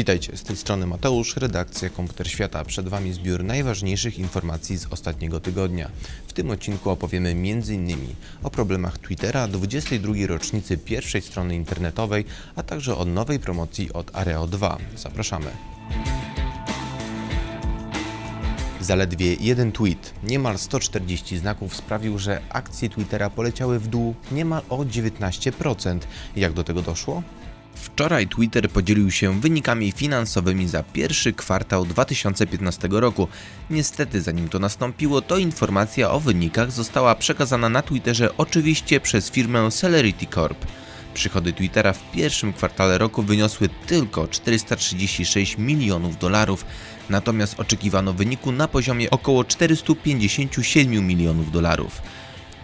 Witajcie, z tej strony Mateusz, redakcja Komputer Świata. Przed Wami zbiór najważniejszych informacji z ostatniego tygodnia. W tym odcinku opowiemy m.in. o problemach Twittera, 22. rocznicy pierwszej strony internetowej, a także o nowej promocji od Areo 2. Zapraszamy. Zaledwie jeden tweet, niemal 140 znaków sprawił, że akcje Twittera poleciały w dół niemal o 19%. Jak do tego doszło? Wczoraj Twitter podzielił się wynikami finansowymi za pierwszy kwartał 2015 roku. Niestety, zanim to nastąpiło, to informacja o wynikach została przekazana na Twitterze oczywiście przez firmę Celerity Corp. Przychody Twittera w pierwszym kwartale roku wyniosły tylko 436 milionów dolarów, natomiast oczekiwano wyniku na poziomie około 457 milionów dolarów.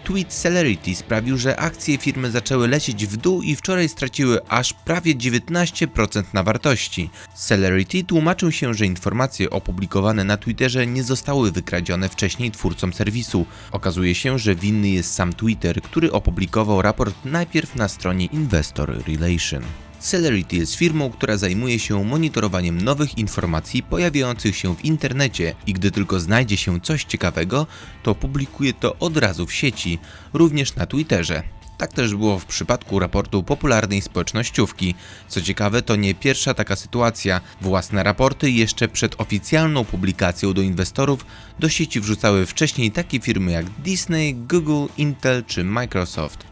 Tweet Celerity sprawił, że akcje firmy zaczęły lecieć w dół i wczoraj straciły aż prawie 19% na wartości. Celerity tłumaczył się, że informacje opublikowane na Twitterze nie zostały wykradzione wcześniej twórcom serwisu. Okazuje się, że winny jest sam Twitter, który opublikował raport najpierw na stronie Investor Relation. Celerity jest firmą, która zajmuje się monitorowaniem nowych informacji pojawiających się w internecie i gdy tylko znajdzie się coś ciekawego, to publikuje to od razu w sieci, również na Twitterze. Tak też było w przypadku raportu popularnej społecznościówki. Co ciekawe, to nie pierwsza taka sytuacja. Własne raporty jeszcze przed oficjalną publikacją do inwestorów do sieci wrzucały wcześniej takie firmy jak Disney, Google, Intel czy Microsoft.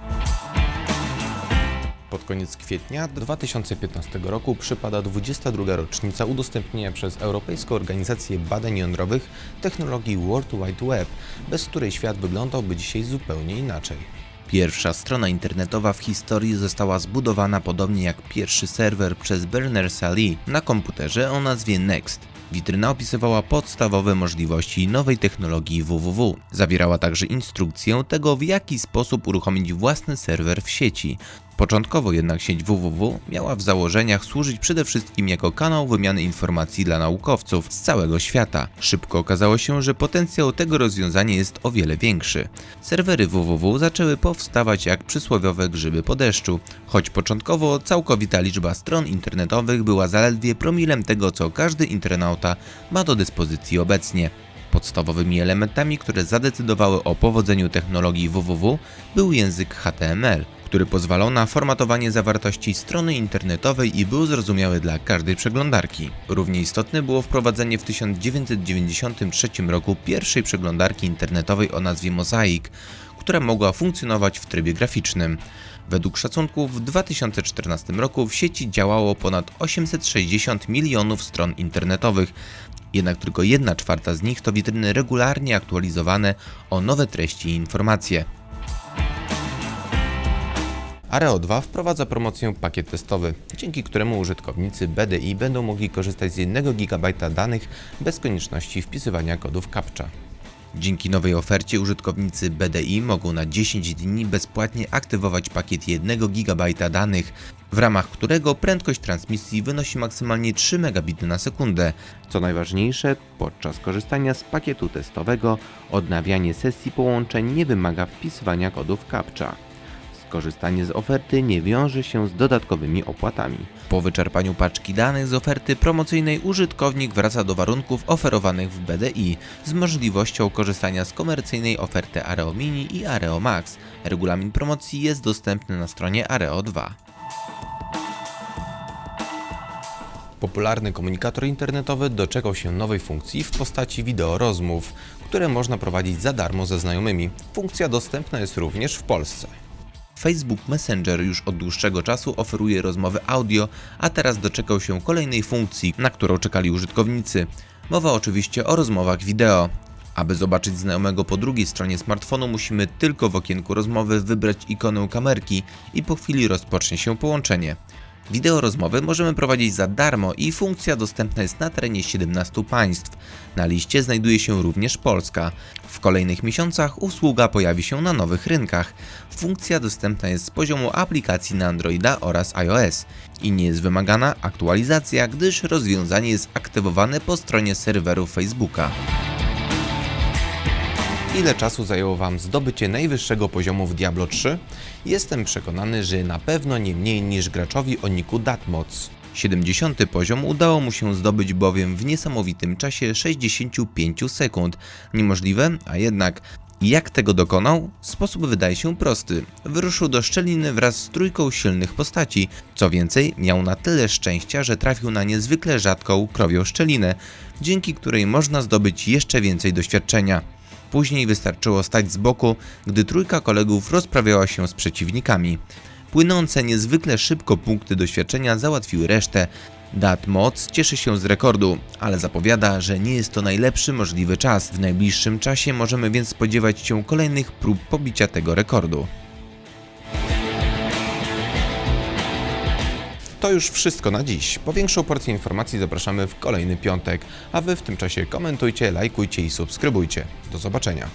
Pod koniec kwietnia 2015 roku przypada 22. rocznica udostępnienia przez Europejską Organizację Badań Jądrowych technologii World Wide Web, bez której świat wyglądałby dzisiaj zupełnie inaczej. Pierwsza strona internetowa w historii została zbudowana podobnie jak pierwszy serwer przez Bernarda Lee na komputerze o nazwie Next. Witryna opisywała podstawowe możliwości nowej technologii www. Zawierała także instrukcję tego, w jaki sposób uruchomić własny serwer w sieci. Początkowo jednak sieć www miała w założeniach służyć przede wszystkim jako kanał wymiany informacji dla naukowców z całego świata. Szybko okazało się, że potencjał tego rozwiązania jest o wiele większy. Serwery www zaczęły powstawać jak przysłowiowe grzyby po deszczu, choć początkowo całkowita liczba stron internetowych była zaledwie promilem tego, co każdy internauta ma do dyspozycji obecnie. Podstawowymi elementami, które zadecydowały o powodzeniu technologii www był język HTML, który pozwalał na formatowanie zawartości strony internetowej i był zrozumiały dla każdej przeglądarki. Równie istotne było wprowadzenie w 1993 roku pierwszej przeglądarki internetowej o nazwie Mosaic, która mogła funkcjonować w trybie graficznym. Według szacunków w 2014 roku w sieci działało ponad 860 milionów stron internetowych, jednak tylko 1 czwarta z nich to witryny regularnie aktualizowane o nowe treści i informacje. Areo 2 wprowadza promocję pakiet testowy, dzięki któremu użytkownicy BDI będą mogli korzystać z 1 GB danych bez konieczności wpisywania kodów CAPTCHA. Dzięki nowej ofercie użytkownicy BDI mogą na 10 dni bezpłatnie aktywować pakiet 1 GB danych, w ramach którego prędkość transmisji wynosi maksymalnie 3 Mbit na sekundę. Co najważniejsze, podczas korzystania z pakietu testowego odnawianie sesji połączeń nie wymaga wpisywania kodów CAPTCHA. Skorzystanie z oferty nie wiąże się z dodatkowymi opłatami. Po wyczerpaniu paczki danych z oferty promocyjnej użytkownik wraca do warunków oferowanych w BDI z możliwością korzystania z komercyjnej oferty Areo Mini i Areo Max. Regulamin promocji jest dostępny na stronie Areo 2. Popularny komunikator internetowy doczekał się nowej funkcji w postaci wideo rozmów, które można prowadzić za darmo ze znajomymi. Funkcja dostępna jest również w Polsce. Facebook Messenger już od dłuższego czasu oferuje rozmowy audio, a teraz doczekał się kolejnej funkcji, na którą czekali użytkownicy. Mowa oczywiście o rozmowach wideo. Aby zobaczyć znajomego po drugiej stronie smartfonu, musimy tylko w okienku rozmowy wybrać ikonę kamerki i po chwili rozpocznie się połączenie. Wideo rozmowy możemy prowadzić za darmo i funkcja dostępna jest na terenie 17 państw. Na liście znajduje się również Polska. W kolejnych miesiącach usługa pojawi się na nowych rynkach. Funkcja dostępna jest z poziomu aplikacji na Androida oraz iOS i nie jest wymagana aktualizacja, gdyż rozwiązanie jest aktywowane po stronie serwerów Facebooka. Ile czasu zajęło Wam zdobycie najwyższego poziomu w Diablo 3? Jestem przekonany, że na pewno nie mniej niż graczowi o niku Datmoc. 70 poziom udało mu się zdobyć bowiem w niesamowitym czasie 65 sekund. Niemożliwe, a jednak. Jak tego dokonał? Sposób wydaje się prosty. Wyruszył do szczeliny wraz z trójką silnych postaci. Co więcej, miał na tyle szczęścia, że trafił na niezwykle rzadką krowią szczelinę, dzięki której można zdobyć jeszcze więcej doświadczenia. Później wystarczyło stać z boku, gdy trójka kolegów rozprawiała się z przeciwnikami. Płynące niezwykle szybko punkty doświadczenia załatwiły resztę. Dat Moc cieszy się z rekordu, ale zapowiada, że nie jest to najlepszy możliwy czas. W najbliższym czasie możemy więc spodziewać się kolejnych prób pobicia tego rekordu. To już wszystko na dziś. Po większą porcję informacji zapraszamy w kolejny piątek, a Wy w tym czasie komentujcie, lajkujcie i subskrybujcie. Do zobaczenia.